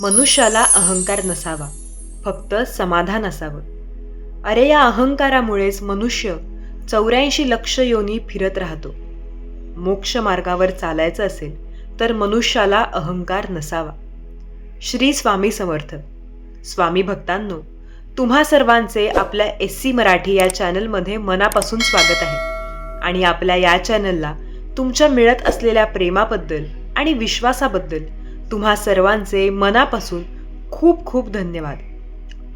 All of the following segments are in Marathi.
मनुष्याला अहंकार नसावा फक्त समाधान असावं. अरे या अहंकारामुळेच मनुष्य चौऱ्याऐंशी लक्ष योनी फिरत राहतो. मोक्ष मार्गावर चालायचं असेल तर मनुष्याला अहंकार नसावा. श्री स्वामी समर्थ. स्वामी भक्तांनो तुम्हा सर्वांचे आपल्या एस सी मराठी या चॅनलमध्ये मनापासून स्वागत आहे. आणि आपल्या या चॅनलला तुमच्या मिळत असलेल्या प्रेमाबद्दल आणि विश्वासाबद्दल तुम्हा सर्वांचे मनापासून खूप खूप धन्यवाद.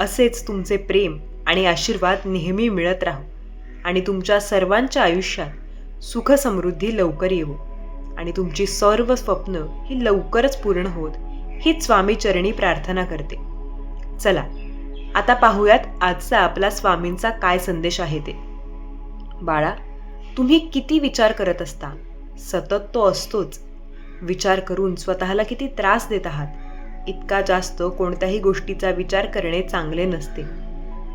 असेच तुमचे प्रेम आणि आशीर्वाद नेहमी मिळत राहो आणि तुमच्या सर्वांच्या आयुष्यात सुखसमृद्धी लवकर येवो आणि तुमची सर्व स्वप्न ही लवकरच पूर्ण होत हीच स्वामीचरणी प्रार्थना करते. चला आता पाहूयात आजचा आपला स्वामींचा काय संदेश आहे ते. बाळा तुम्ही किती विचार करत असता? सतत तो असतोच. विचार करून स्वतःला किती त्रास देत आहात? इतका जास्त कोणत्याही गोष्टीचा विचार करणे चांगले नसते.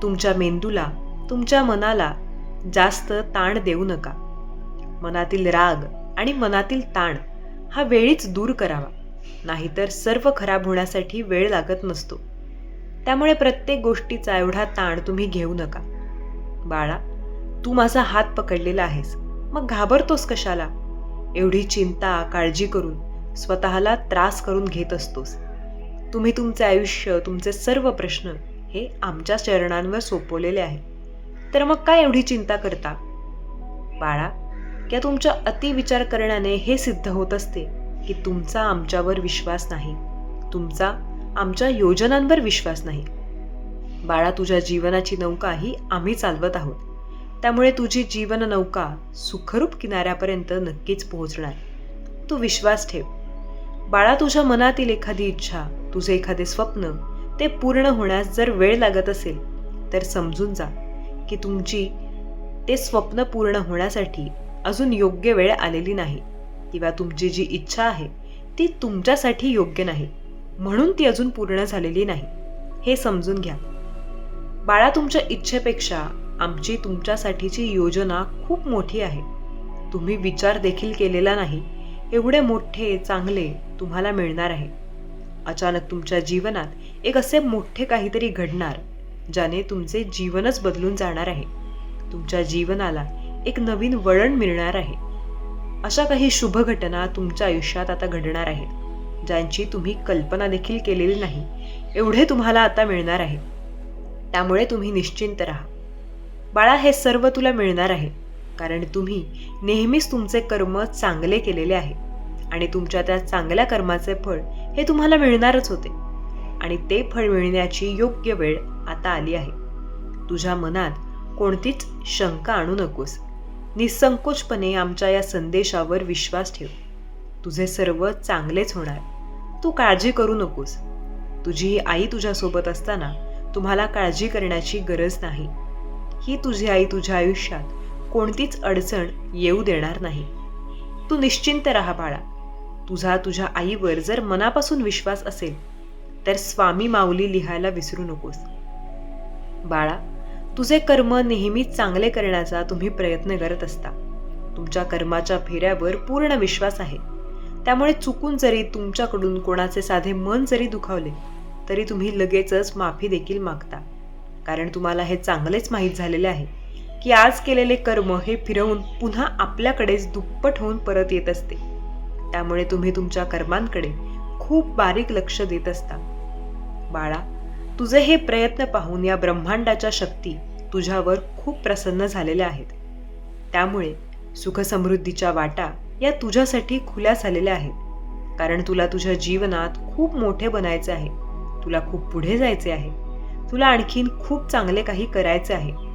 तुमच्या मेंदूला तुमच्या मनाला जास्त ताण देऊ नका. मनातील राग आणि मनातील ताण हा वेळीच दूर करावा. नाहीतर सर्व खराब होण्यासाठी वेळ लागत नसतो. त्यामुळे प्रत्येक गोष्टीचा एवढा ताण तुम्ही घेऊ नका. बाळा तू माझा हात पकडलेला आहेस. मग घाबरतोस कशाला? एवढी चिंता काळजी करून. स्वतःला त्रास करून घेत असतोस. तुम्ही तुमचे आयुष्य तुमचे सर्व प्रश्न हे आमच्या चरणांवर सोपवलेले आहे तर मग काय एवढी चिंता करता? बाळा या तुमच्या अतिविचार करण्याने हे सिद्ध होत असते की तुमचा आमच्यावर विश्वास नाही. तुमचा आमच्या योजनांवर विश्वास नाही. बाळा तुझ्या जीवनाची नौका ही आम्ही चालवत आहोत. त्यामुळे तुझी जीवन नौका सुखरूप किनाऱ्यापर्यंत नक्कीच पोहोचणार. तू विश्वास ठेव. बाळा तुझ्या मनातील एखादी इच्छा तुझे एखादे स्वप्न ते पूर्ण होण्यास जर वेळ लागत असेल तर समजून जा की तुमची ते स्वप्न पूर्ण होण्यासाठी अजून योग्य वेळ आलेली नाही किंवा तुमची जी इच्छा आहे ती तुमच्यासाठी योग्य नाही. म्हणून ती अजून पूर्ण झालेली नाही. हे समजून घ्या. बाळा तुमच्या इच्छेपेक्षा आमची तुमच्यासाठीची योजना खूप मोठी आहे. तुम्ही विचार देखील केलेला नाही एवढे मोठे चांगले तुम्हाला मिळणार आहे. अचानक तुमच्या जीवनात एक असे मोठे काहीतरी घडणार ज्याने तुमचे जीवनच बदलून जाणार आहे. तुमच्या जीवनाला एक नवीन वळण मिळणार आहे. अशा काही शुभ घटना तुमच्या आयुष्यात आता घडणार आहेत ज्यांची तुम्ही कल्पना देखील केलेली नाही एवढे तुम्हाला आता मिळणार आहे. त्यामुळे तुम्ही निश्चिंत राहा. बाळा हे सर्व तुला मिळणार आहे. कारण तुम्ही नेहमीच तुमचे कर्म चांगले केलेले आहे. आणि तुमच्या त्या चांगल्या कर्माचे फळ हे तुम्हाला मिळणारच होते. आणि ते फळ मिळण्याची योग्य वेळ आता आली आहे. तुझ्या मनात कोणतीच शंका आणू नकोस. निसंकोचपणे आमच्या या संदेशावर विश्वास ठेव. तुझे सर्व चांगलेच होणार. तू काळजी करू नकोस. तुझी आई तुझ्यासोबत असताना तुम्हाला काळजी करण्याची गरज नाही. ही तुझी आई तुझ्या आयुष्यात कोणतीच अडचण येऊ देणार नाही. तू निश्चिंत राहा बाळा. तुझा तुझ्या आईवर जर मनापासून विश्वास असेल तर स्वामी माऊली लिहायला विसरू नकोस. बाळा तुझे कर्म नेहमीच चांगले करण्याचा तुम्ही प्रयत्न करत असता. तुमच्या कर्माच्या फेऱ्यावर पूर्ण विश्वास आहे. त्यामुळे चुकून जरी तुमच्याकडून कोणाचे साधे मन जरी दुखावले तरी तुम्ही लगेचच माफी देखील मागता. कारण तुम्हाला हे चांगलेच माहीत झालेले आहे. की आज केलेले कर्म हे फिरवून पुन्हा आपल्याकडेच दुप्पट होऊन परत येत असते. त्यामुळे तुम्ही तुमच्या कर्मांकडे खूप बारीक लक्ष देत असता. बाळा तुझे हे प्रयत्न पाहून या ब्रह्मांडाच्या शक्ती तुझ्यावर खूप प्रसन्न झालेल्या आहेत. त्यामुळे सुखसमृद्धीच्या वाटा या तुझ्यासाठी खुल्या झालेल्या आहेत. कारण तुला तुझ्या जीवनात खूप मोठे बनायचे आहे. तुला खूप पुढे जायचे आहे. तुला आणखीन खूप चांगले काही करायचे आहे.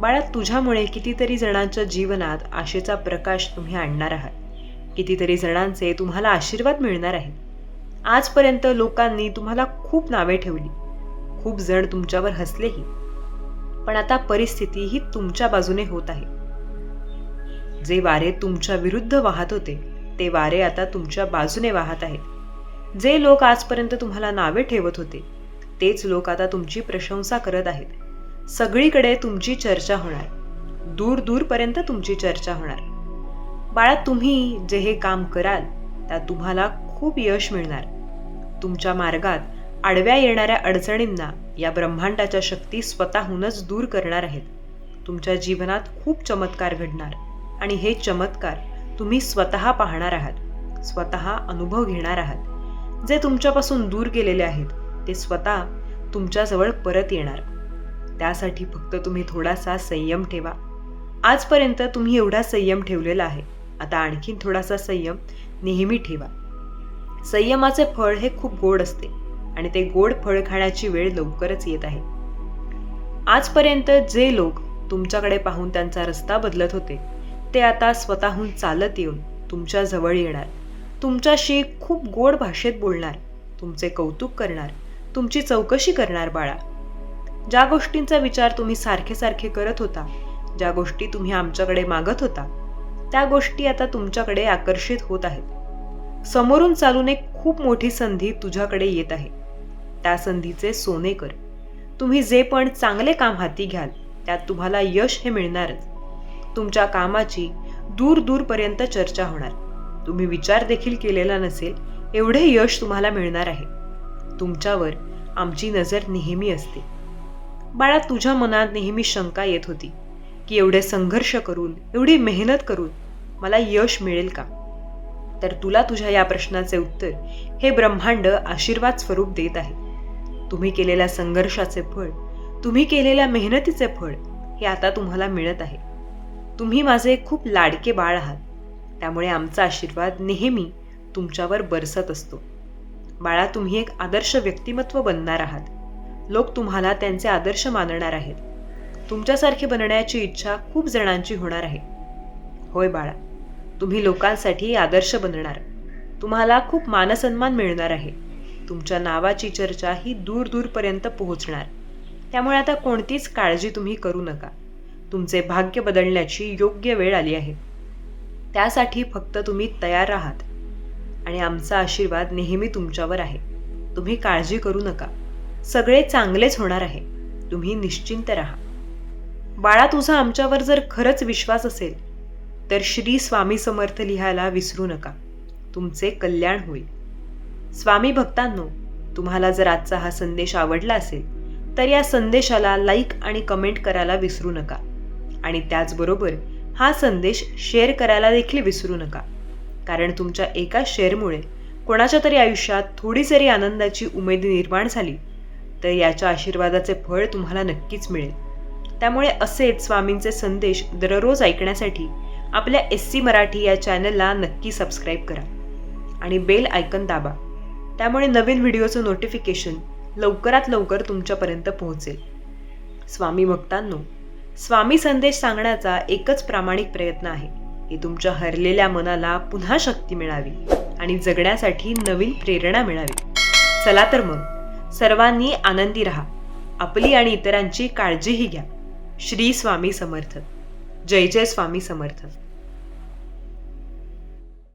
बाळा तुझ्यामुळे कितीतरी जणांच्या जीवनात आशेचा प्रकाश तुम्ही आणणार आहात. कितीतरी जणांचे तुम्हाला आशीर्वाद मिळणार आहेत. आजपर्यंत लोकांनी तुम्हाला खूप नावे ठेवली. खूप जण तुमच्यावर हसलेही. पण आता परिस्थिती ही तुमच्या बाजूने होत आहे. जे वारे तुमच्या विरुद्ध वाहत होते ते वारे आता तुमच्या बाजूने वाहत आहेत. जे लोक आजपर्यंत तुम्हाला नावे ठेवत होते तेच लोक आता तुमची प्रशंसा करत आहेत. सगळीकडे तुमची चर्चा होणार. दूर दूरपर्यंत तुमची चर्चा होणार. बाळा तुम्ही जे हे काम कराल त्यात तुम्हाला खूप यश मिळणार. तुमच्या मार्गात आडव्या येणाऱ्या अडचणींना या ब्रह्मांडाच्या शक्ती स्वतःहूनच दूर करणार आहेत. तुमच्या जीवनात खूप चमत्कार घडणार आणि हे चमत्कार तुम्ही स्वतः पाहणार आहात. स्वतः अनुभव घेणार आहात. जे तुमच्यापासून दूर गेलेले आहेत ते स्वतः तुमच्याजवळ परत येणार. त्यासाठी फक्त तुम्ही थोडासा संयम ठेवा. आजपर्यंत तुम्ही एवढा संयम ठेवलेला आहे. आता आणखीन थोडासा संयम नेहमी ठेवा. संयमाचे फळ हे खूप गोड असते आणि ते गोड फळ खाण्याची वेळ लवकरच येत आहे. आजपर्यंत जे लोक तुमच्याकडे पाहून त्यांचा रस्ता बदलत होते ते आता स्वतःहून चालत येऊन तुमच्या जवळ येणार. तुमच्याशी खूप गोड भाषेत बोलणार तुमचे कौतुक करणार तुमची चौकशी करणार बाळा. ज्या गोष्टींचा विचार तुम्ही सारखे सारखे करत होता ज्या गोष्टी तुम्ही आमच्याकडे मागत होता त्या गोष्टी आता तुमच्याकडे आकर्षित होत आहेत. समोरून चालून एक खूप मोठी संधी तुझ्याकडे येत आहे. त्या संधीचे सोने कर. तुम्ही जे पण चांगले काम हाती घ्याल त्यात तुम्हाला यश हे मिळणारच. तुमच्या कामाची दूर दूरपर्यंत चर्चा होणार. तुम्ही विचार देखील केलेला नसेल एवढे यश तुम्हाला मिळणार आहे. तुमच्यावर आमची नजर नेहमी असते. बाळा तुझ्या मनात नेहमी शंका येत होती की एवढे संघर्ष करून एवढी मेहनत करून मला यश मिळेल का? तर तुला तुझ्या या प्रश्नाचे उत्तर हे ब्रह्मांड आशीर्वाद स्वरूप देत आहे. तुम्ही केलेल्या संघर्षाचे फळ तुम्ही केलेल्या मेहनतीचे फळ हे आता तुम्हाला मिळत आहे. तुम्ही माझे खूप लाडके बाळ आहात. त्यामुळे आमचा आशीर्वाद नेहमी तुमच्यावर बरसत असतो. बाळा तुम्ही एक आदर्श व्यक्तिमत्व बनणार आहात. लोक तुम्हाला त्यांचे आदर्श मानणार आहेत. तुमच्यासारखे बनण्याची इच्छा खूप जणांची होणार आहे. होय बाळा तुम्ही लोकांसाठी आदर्श बनणार. तुम्हाला खूप मानसन्मान मिळणार आहे. तुमच्या नावाची चर्चा ही दूर दूरपर्यंत पोहोचणार. त्यामुळे आता कोणतीच काळजी तुम्ही करू नका. तुमचे भाग्य बदलण्याची योग्य वेळ आली आहे. त्यासाठी फक्त तुम्ही तयार आहात आणि आमचा आशीर्वाद नेहमी तुमच्यावर आहे. तुम्ही काळजी करू नका. सगळे चांगलेच होणार आहे. तुम्ही निश्चिंत राहा. बाळा तुझा आमच्यावर जर खरंच विश्वास असेल तर श्री स्वामी समर्थ लिहायला विसरू नका. तुमचे कल्याण होईल. स्वामी भक्तांनो तुम्हाला जर आजचा हा संदेश आवडला असेल तर या संदेशाला लाईक आणि कमेंट करायला विसरू नका. आणि त्याचबरोबर हा संदेश शेअर करायला देखील विसरू नका. कारण तुमच्या एका शेअरमुळे कोणाच्या तरी आयुष्यात थोडी जरी आनंदाची उमेद निर्माण झाली तर याच्या आशीर्वादाचे फळ तुम्हाला नक्कीच मिळेल. त्यामुळे असेच स्वामींचे संदेश दररोज ऐकण्यासाठी आपल्या एस सी मराठी या चॅनलला नक्की सबस्क्राईब करा आणि बेल आयकन दाबा. त्यामुळे नवीन व्हिडिओचं नोटिफिकेशन लवकरात लवकर तुमच्यापर्यंत पोहोचेल. स्वामी भक्तांनो स्वामी संदेश सांगण्याचा एकच प्रामाणिक प्रयत्न आहे की तुमच्या हरलेल्या मनाला पुन्हा शक्ती मिळावी आणि जगण्यासाठी नवीन प्रेरणा मिळावी. चला तर मग. सर्वांनी आनंदी राहा. आपली आणि इतरांची काळजीही घ्या. श्री स्वामी समर्थ. जय जय स्वामी समर्थ.